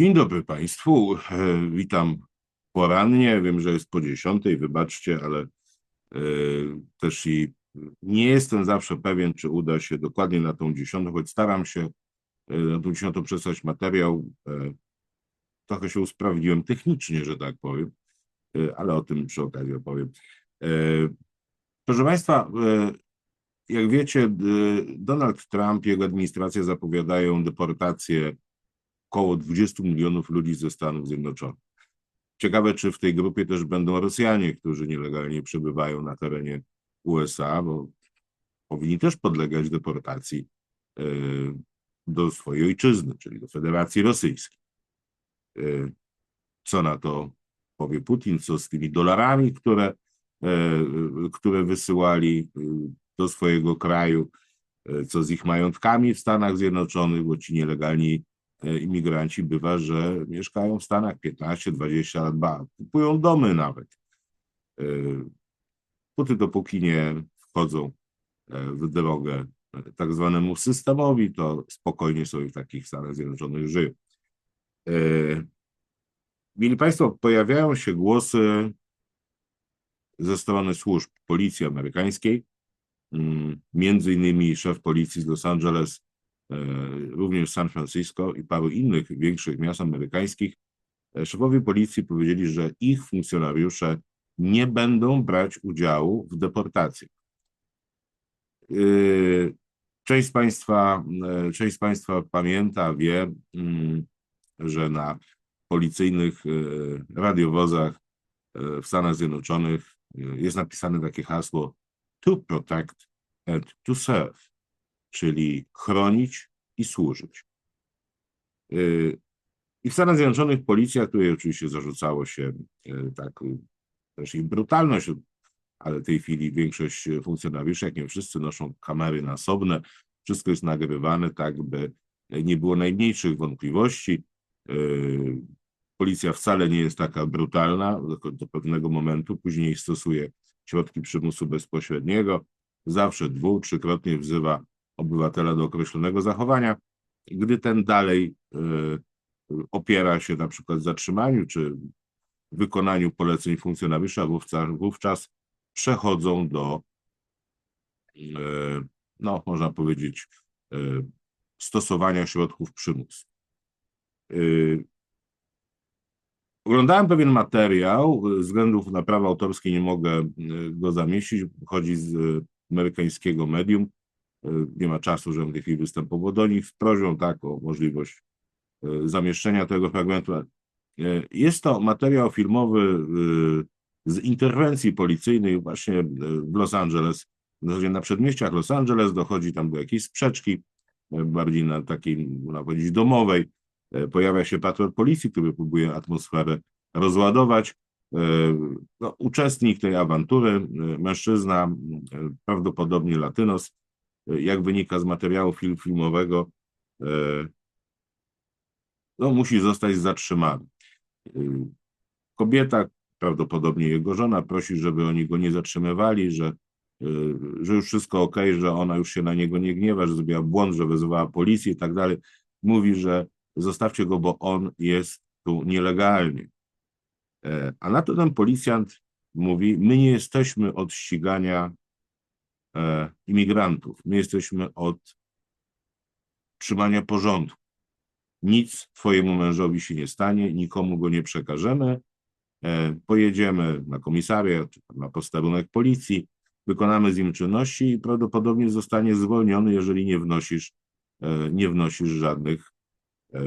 Dzień dobry Państwu. E, Witam porannie. Wiem, że jest po dziesiątej, wybaczcie, ale e, też i nie jestem zawsze pewien, czy uda się dokładnie na tą dziesiątą, choć staram się e, na tą dziesiątą przesłać materiał. Trochę się usprawniłem technicznie, że tak powiem, ale o tym przy okazji opowiem. Proszę Państwa, jak wiecie, Donald Trump i jego administracja zapowiadają deportację około 20 milionów ludzi ze Stanów Zjednoczonych. Ciekawe, czy w tej grupie też będą Rosjanie, którzy nielegalnie przebywają na terenie USA, bo powinni też podlegać deportacji e, do swojej ojczyzny, czyli do Federacji Rosyjskiej. E, Co na to powie Putin, co z tymi dolarami, które, e, które wysyłali do swojego kraju, co z ich majątkami w Stanach Zjednoczonych, bo ci nielegalni imigranci bywa, że mieszkają w Stanach 15-20 lat, ba, kupują domy nawet. E, Póty dopóki nie wchodzą e, w drogę e, tak zwanemu systemowi, to spokojnie sobie w takich Stanach Zjednoczonych żyją. E, Mieli Państwo, pojawiają się głosy ze strony służb policji amerykańskiej, mm, między innymi szef policji z Los Angeles, e, również San Francisco i paru innych większych miast amerykańskich. E, Szefowie policji powiedzieli, że ich funkcjonariusze nie będą brać udziału w deportacjach. Yy, Część z Państwa, e, część z Państwa pamięta, wie, mm, że na policyjnych e, radiowozach e, w Stanach Zjednoczonych e, jest napisane takie hasło to protect and to serve, czyli chronić i służyć. E, I w Stanach Zjednoczonych policja, której oczywiście zarzucało się e, tak e, też i brutalność, ale w tej chwili większość funkcjonariuszy, jak nie wszyscy, noszą kamery nasobne, wszystko jest nagrywane, tak by nie było najmniejszych wątpliwości. E, Policja wcale nie jest taka brutalna do pewnego momentu, później stosuje środki przymusu bezpośredniego, zawsze dwu, trzykrotnie wzywa obywatela do określonego zachowania. Gdy ten dalej e, opiera się na przykład zatrzymaniu czy wykonaniu poleceń funkcjonariusza, wówczas, wówczas przechodzą do, e, no można powiedzieć, e, stosowania środków przymusu. Oglądałem pewien materiał, ze względów na prawa autorskie nie mogę go zamieścić, chodzi z amerykańskiego medium, nie ma czasu, żebym w tej chwili występował do nich z prośbą tak o możliwość e, zamieszczenia tego fragmentu. E, Jest to materiał filmowy z interwencji policyjnej właśnie w Los Angeles, na przedmieściach Los Angeles, dochodzi tam do jakiejś sprzeczki, bardziej na takiej, można powiedzieć, domowej. Pojawia się patrol policji, który próbuje atmosferę rozładować. No, uczestnik tej awantury, mężczyzna, prawdopodobnie latynos, jak wynika z materiału film, filmowego, e, no, musi zostać zatrzymany. E, Kobieta, prawdopodobnie jego żona, prosi, żeby oni go nie zatrzymywali, że, e, że już wszystko ok, że ona już się na niego nie gniewa, że zrobiła błąd, że wezwała policję i tak dalej. Mówi, że zostawcie go, bo on jest tu nielegalnie. A na to ten policjant mówi: My nie jesteśmy od ścigania imigrantów, my jesteśmy od trzymania porządku. Nic Twojemu mężowi się nie stanie, nikomu go nie przekażemy. E, Pojedziemy na komisariat, na posterunek policji, wykonamy z nim czynności i prawdopodobnie zostanie zwolniony, jeżeli nie wnosisz, e, nie wnosisz żadnych e,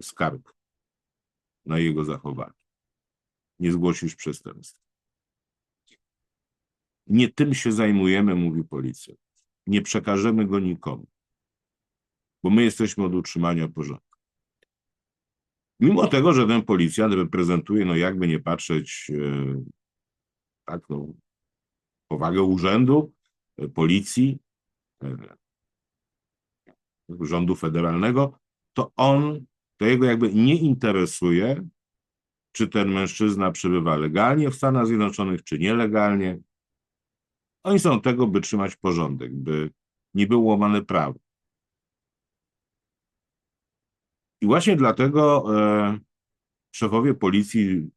skarg na jego zachowanie. Nie zgłosisz przestępstwa. Nie tym się zajmujemy, mówi policja. Nie przekażemy go nikomu, bo my jesteśmy od utrzymania porządku. Mimo tego, że ten policjant reprezentuje, no jakby nie patrzeć, e, tak, no, powagę urzędu, e, policji, e, rządu federalnego, to on, to jego jakby nie interesuje, czy ten mężczyzna przebywa legalnie w Stanach Zjednoczonych, czy nielegalnie. Oni są tego, by trzymać porządek, by nie było łamane prawo. I właśnie dlatego e, szefowie policji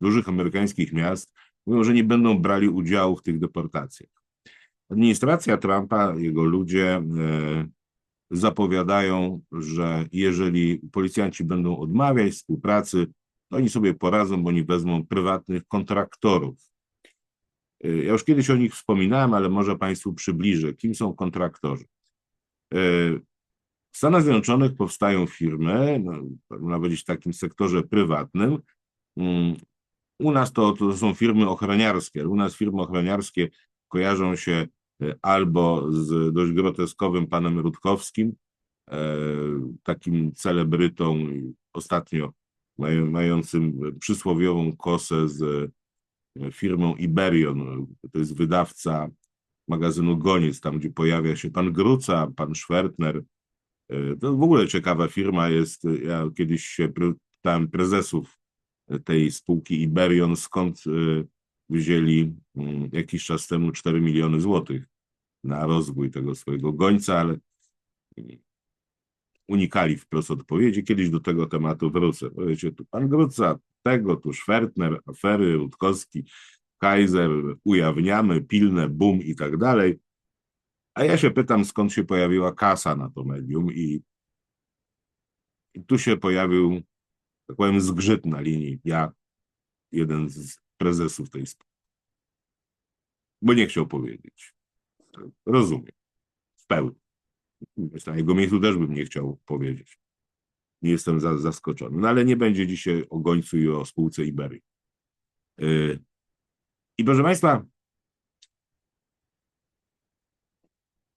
dużych amerykańskich miast mówią, że nie będą brali udziału w tych deportacjach. Administracja Trumpa, jego ludzie e, zapowiadają, że jeżeli policjanci będą odmawiać współpracy, to oni sobie poradzą, bo oni wezmą prywatnych kontraktorów. E, Ja już kiedyś o nich wspominałem, ale może Państwu przybliżę, kim są kontraktorzy. E, W Stanach Zjednoczonych powstają firmy, no, można powiedzieć w takim sektorze prywatnym. Mm, U nas to, to są firmy ochroniarskie. U nas firmy ochroniarskie kojarzą się e, albo z dość groteskowym panem Rutkowskim, takim celebrytą ostatnio maj- mającym przysłowiową kosę z firmą Iberion. To jest wydawca magazynu Goniec, tam gdzie pojawia się pan Gruca, pan Schwertner. To w ogóle ciekawa firma jest. Ja kiedyś się pytałem prezesów tej spółki Iberion, skąd e, wzięli mm, jakiś czas temu 4 miliony złotych na rozwój tego swojego gońca, ale unikali wprost odpowiedzi. Kiedyś do tego tematu wrócę. Powiecie, tu pan Gruca, tego, tu Schwertner, afery, Rutkowski, Kaiser, ujawniamy, pilne, boom i tak dalej. A ja się pytam, skąd się pojawiła kasa na to medium i, i tu się pojawił, tak powiem, zgrzyt na linii. Ja, jeden z prezesów tej spółki. Bo nie chciał powiedzieć. Rozumiem. W pełni. Na jego miejscu też bym nie chciał powiedzieć. Nie jestem za, zaskoczony. No ale nie będzie dzisiaj o gońcu i o spółce Iberii. Yy. I proszę Państwa,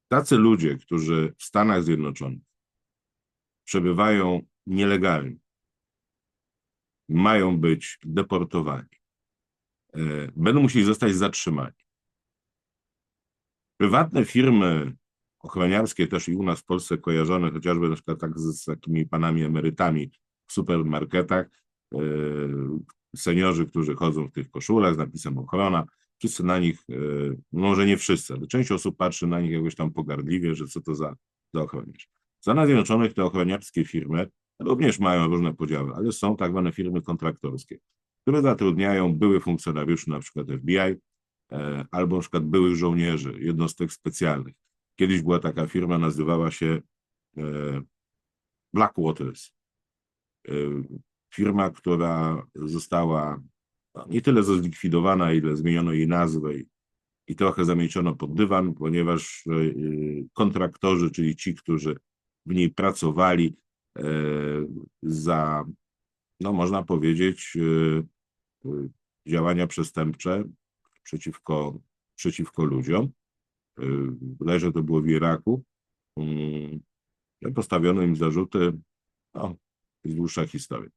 tacy ludzie, którzy w Stanach Zjednoczonych przebywają nielegalnie, mają być deportowani, e, będą musieli zostać zatrzymani. Prywatne firmy ochroniarskie, też i u nas w Polsce kojarzone, chociażby na przykład tak z, z takimi panami emerytami w supermarketach, e, seniorzy, którzy chodzą w tych koszulach z napisem ochrona, wszyscy na nich, e, może nie wszyscy, ale część osób patrzy na nich jakoś tam pogardliwie, że co to za, za ochroniarz. W Stanach Zjednoczonych te ochroniarskie firmy również mają różne podziały, ale są tak zwane firmy kontraktorskie, które zatrudniają byłych funkcjonariuszy, na przykład FBI, e, albo na przykład byłych żołnierzy, jednostek specjalnych. Kiedyś była taka firma, nazywała się e, Blackwaters. E, Firma, która została nie tyle zlikwidowana, ile zmieniono jej nazwę i, trochę zamieciono pod dywan, ponieważ e, kontraktorzy, czyli ci, którzy w niej pracowali za, no można powiedzieć, działania przestępcze przeciwko, przeciwko ludziom. E, Bodajże że to było w Iraku. Mm, no Postawiono im zarzuty, no, jest dłuższa historia.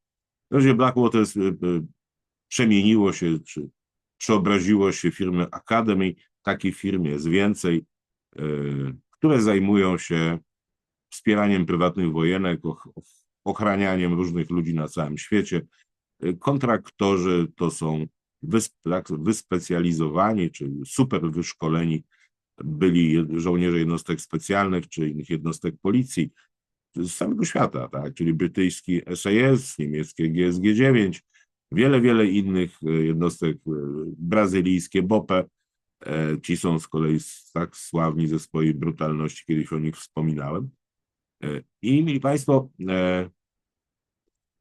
W razie Blackwater e, e, przemieniło się, czy przeobraziło się firmy Academy. Takich firm jest więcej, które zajmują się wspieraniem prywatnych wojenek, och- och- ochranianiem różnych ludzi na całym świecie. Kontraktorzy to są wysp- tak, wyspecjalizowani, czy super wyszkoleni byli żołnierze jednostek specjalnych, czy innych jednostek policji z całego świata, tak? czyli brytyjski SAS, niemieckie GSG-9, wiele, wiele innych e, jednostek, e, brazylijskie BOPE. E, Ci są z kolei tak sławni ze swojej brutalności, kiedyś o nich wspominałem. I mieli Państwo,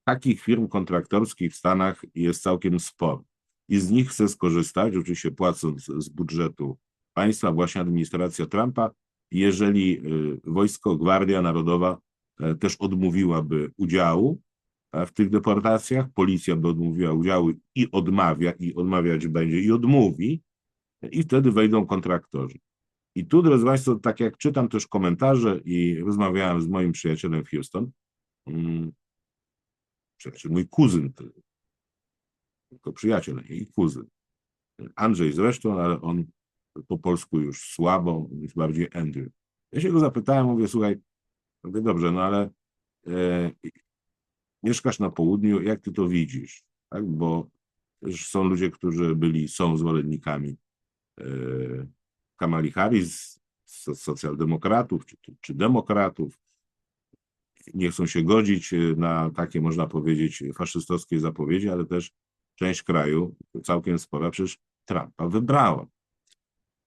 takich firm kontraktorskich w Stanach jest całkiem sporo. I z nich chce skorzystać, oczywiście płacąc z budżetu państwa, właśnie administracja Trumpa, jeżeli y, wojsko, Gwardia Narodowa e, też odmówiłaby udziału w tych deportacjach, policja by odmówiła udziału i odmawia, i odmawiać będzie, i odmówi, i wtedy wejdą kontraktorzy. I tu, drodzy Państwo, tak jak czytam też komentarze i rozmawiałem z moim przyjacielem w Houston, mm, przyjaciel, mój kuzyn, tylko przyjaciel, i kuzyn. Andrzej zresztą, ale on po polsku już słabo, jest bardziej Andrew. Ja się go zapytałem, mówię, słuchaj, mówię, dobrze, no ale e, mieszkasz na południu, jak ty to widzisz? Tak? Bo są ludzie, którzy byli, są zwolennikami e, Kamali Harris, so- socjaldemokratów czy, czy demokratów. nie chcą się godzić y, na takie, można powiedzieć, faszystowskie zapowiedzi, ale też część kraju, całkiem spora, przecież Trumpa wybrała.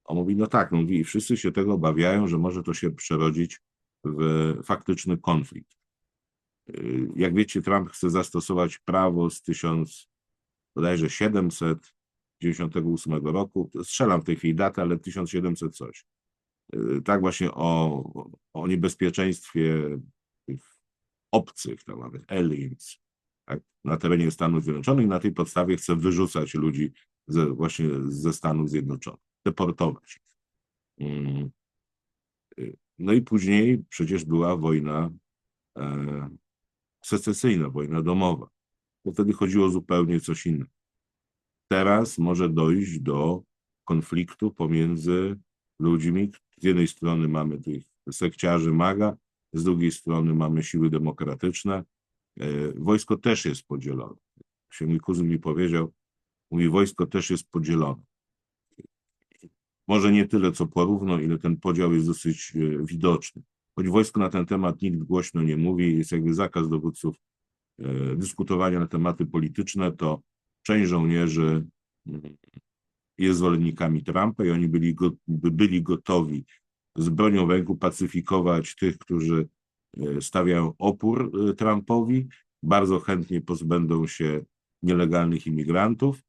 On mówi, no tak, no mówi, i wszyscy się tego obawiają, że może to się przerodzić w faktyczny konflikt. Y, Jak wiecie, Trump chce zastosować prawo z 1000, bodajże 798 roku. Strzelam w tej chwili datę, ale 1700 coś. Y, Tak właśnie o, o niebezpieczeństwie tych obcych, tak zwanych aliens, tak, na terenie Stanów Zjednoczonych. Na tej podstawie chce wyrzucać ludzi ze, właśnie ze Stanów Zjednoczonych, deportować. Mm. No i później przecież była wojna e, secesyjna, wojna domowa. Bo wtedy chodziło zupełnie coś innego. Teraz może dojść do konfliktu pomiędzy ludźmi. Z jednej strony mamy tych sekciarzy MAGA, z drugiej strony mamy siły demokratyczne. E, Wojsko też jest podzielone. Się mój kuzyn mi powiedział, mówi, wojsko też jest podzielone. Może nie tyle co porówno, ile ten podział jest dosyć e, widoczny. Choć wojsko na ten temat nikt głośno nie mówi, jest jakby zakaz dowódców e, dyskutowania na tematy polityczne, to część żołnierzy mm, jest zwolennikami Trumpa i oni byli, go, by byli gotowi z bronią w ręku pacyfikować tych, którzy e, stawiają opór Trumpowi, bardzo chętnie pozbędą się nielegalnych imigrantów,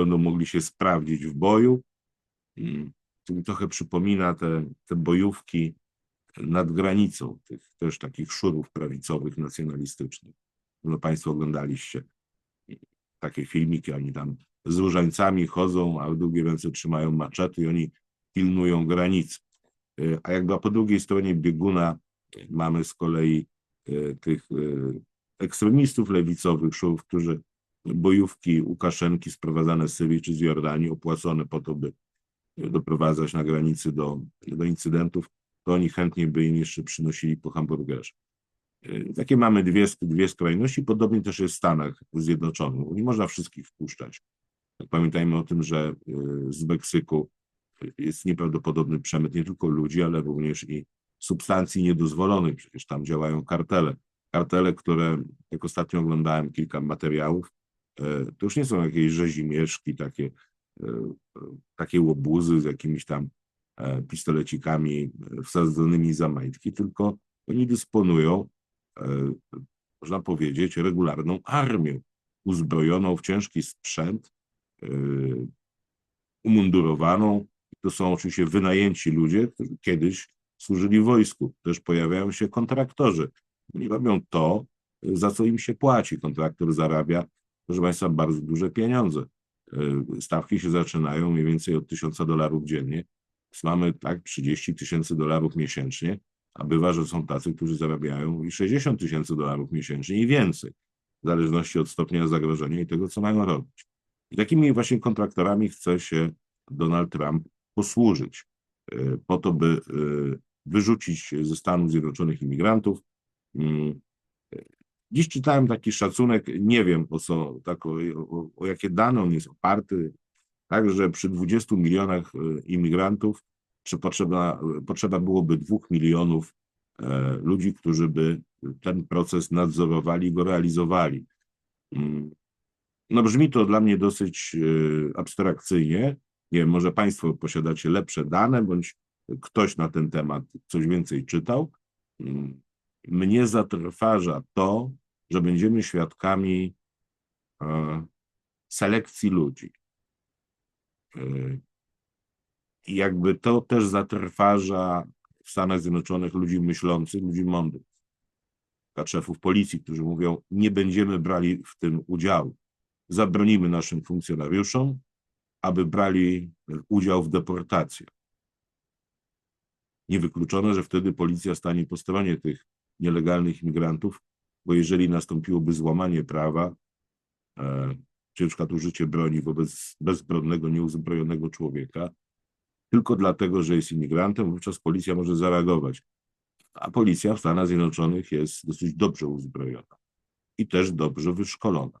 będą mogli się sprawdzić w boju. Mm, To mi trochę przypomina te, te bojówki nad granicą, tych też takich szurów prawicowych, nacjonalistycznych. No Państwo oglądaliście takie filmiki, oni tam z różańcami chodzą, a w drugiej ręce trzymają maczety i oni pilnują granic. Y, A jakby po drugiej stronie bieguna mamy z kolei y, tych y, ekstremistów lewicowych, szurów, którzy bojówki Łukaszenki sprowadzane z Syrii czy z Jordanii, opłacone po to, by doprowadzać na granicy do, do incydentów, to oni chętnie by im jeszcze przynosili po hamburgerze. Y, Takie mamy dwie, dwie skrajności. Podobnie też jest w Stanach Zjednoczonych. Nie można wszystkich wpuszczać. Pamiętajmy o tym, że y, z Meksyku jest nieprawdopodobny przemyt nie tylko ludzi, ale również i substancji niedozwolonych. Przecież tam działają kartele. Kartele, które, jak ostatnio oglądałem kilka materiałów, to już nie są jakieś rzezimieszki, takie, y, y, takie łobuzy z jakimiś tam e, pistolecikami e, wsadzonymi za majtki, tylko oni dysponują e, można powiedzieć, regularną armią, uzbrojoną w ciężki sprzęt, e, umundurowaną. To są oczywiście wynajęci ludzie, którzy kiedyś służyli wojsku. Też pojawiają się kontraktorzy. Oni robią to, za co im się płaci. Kontraktor zarabia, proszę Państwa, bardzo duże pieniądze. E, Stawki się zaczynają mniej więcej od 1000 dolarów dziennie. Mamy tak 30 tysięcy dolarów miesięcznie, a bywa, że są tacy, którzy zarabiają i 60 tysięcy dolarów miesięcznie i więcej, w zależności od stopnia zagrożenia i tego, co mają robić. I takimi właśnie kontraktorami chce się Donald Trump posłużyć e, po to, by e, wyrzucić ze Stanów Zjednoczonych imigrantów. Mm, e, Dziś czytałem taki szacunek, nie wiem o co, tak, o, o, o jakie dane on jest oparty, tak, że przy 20 milionach imigrantów czy potrzeba, potrzeba byłoby dwóch milionów e, ludzi, którzy by ten proces nadzorowali go realizowali. Mm. No brzmi to dla mnie dosyć e, abstrakcyjnie. Nie wiem, może Państwo posiadacie lepsze dane, bądź ktoś na ten temat coś więcej czytał. Mnie zatrważa to, że będziemy świadkami e, selekcji ludzi. I jakby to też zatrważa w Stanach Zjednoczonych ludzi myślących, ludzi mądrych, szefów policji, którzy mówią, nie będziemy brali w tym udziału. Zabronimy naszym funkcjonariuszom, aby brali udział w deportacjach. Niewykluczone, że wtedy policja stanie po stronie tych nielegalnych imigrantów, bo jeżeli nastąpiłoby złamanie prawa, e, czy na przykład użycie broni wobec bezbronnego, nieuzbrojonego człowieka, tylko dlatego, że jest imigrantem, wówczas policja może zareagować. A policja w Stanach Zjednoczonych jest dosyć dobrze uzbrojona i też dobrze wyszkolona.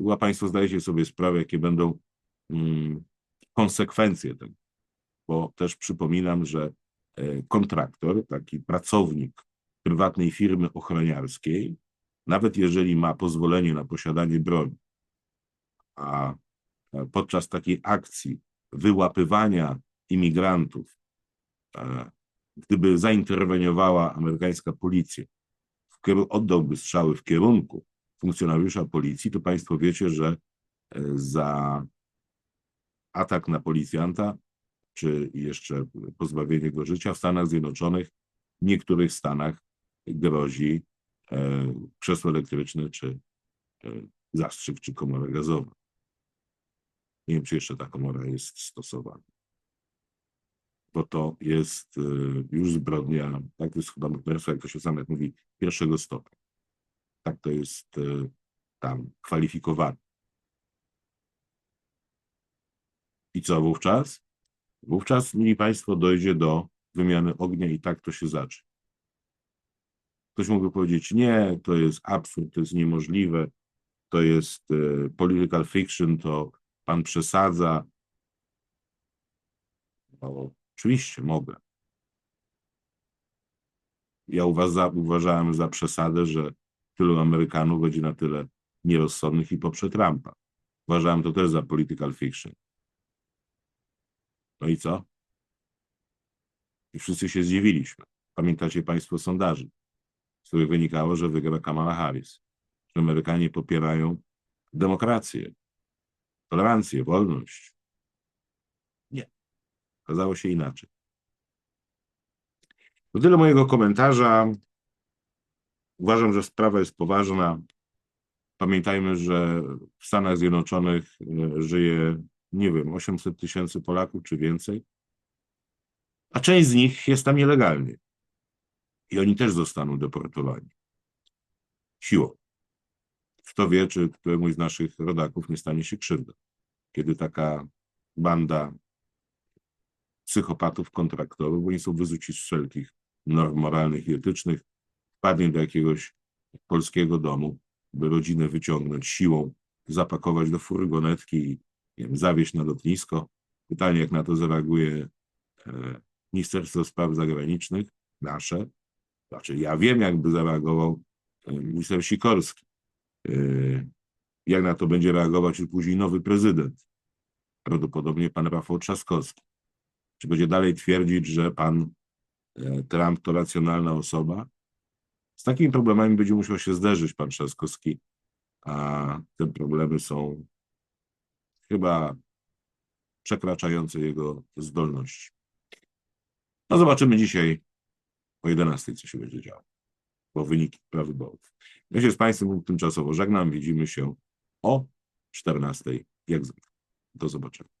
Chyba Państwo zdajecie sobie sprawę, jakie będą mm, konsekwencje tego, bo też przypominam, że e, kontraktor, taki pracownik prywatnej firmy ochroniarskiej, nawet jeżeli ma pozwolenie na posiadanie broni, a e, podczas takiej akcji wyłapywania imigrantów, e, gdyby zainterweniowała amerykańska policja, oddałby strzały w kierunku funkcjonariusza policji, to Państwo wiecie, że e, za atak na policjanta, czy jeszcze pozbawienie go życia w Stanach Zjednoczonych, w niektórych stanach grozi e, krzesło elektryczne, czy e, zastrzyk, czy komora gazowa. Nie wiem, czy jeszcze ta komora jest stosowana. Bo to jest e, już zbrodnia, tak jest chyba morderstwo, jak to się sam mówi, pierwszego stopnia. Tak to jest tam kwalifikowane. I co wówczas? Wówczas, mili Państwo, dojdzie do wymiany ognia i tak to się zacznie. Ktoś mógłby powiedzieć, nie, to jest absurd, to jest niemożliwe, to jest e, political fiction, to pan przesadza. No, oczywiście mogę. Ja uważa, uważałem za przesadę, że tylu Amerykanów będzie na tyle nierozsądnych i poprze Trumpa. Uważałem to też za political fiction. No i co? I wszyscy się zdziwiliśmy. Pamiętacie Państwo sondaży, z których wynikało, że wygra Kamala Harris, że Amerykanie popierają demokrację, tolerancję, wolność. Nie. Okazało się inaczej. To tyle mojego komentarza. Uważam, że sprawa jest poważna. Pamiętajmy, że w Stanach Zjednoczonych e, żyje, nie wiem, 800 tysięcy Polaków czy więcej, a część z nich jest tam nielegalnie. I oni też zostaną deportowani. Siłą. Kto wie, czy któremuś z naszych rodaków nie stanie się krzywda, kiedy taka banda psychopatów, kontraktorów, bo oni są wyzuci z wszelkich norm moralnych i etycznych, wpadnie do jakiegoś polskiego domu, by rodzinę wyciągnąć siłą, zapakować do furgonetki i nie wiem, zawieźć na lotnisko. Pytanie, jak na to zareaguje e, Ministerstwo Spraw Zagranicznych, nasze. Znaczy, ja wiem, jakby zareagował e, minister Sikorski. E, jak na to będzie reagować już później nowy prezydent. Prawdopodobnie pan Rafał Trzaskowski. Czy będzie dalej twierdzić, że pan e, Trump to racjonalna osoba? Z takimi problemami będzie musiał się zderzyć pan Trzaskowski, a te problemy są chyba przekraczające jego zdolności. No zobaczymy dzisiaj o 11, co się będzie działo, bo wyniki prawyborów. Ja się z Państwem tymczasowo żegnam. Widzimy się o 14, jak zwykle. Do zobaczenia.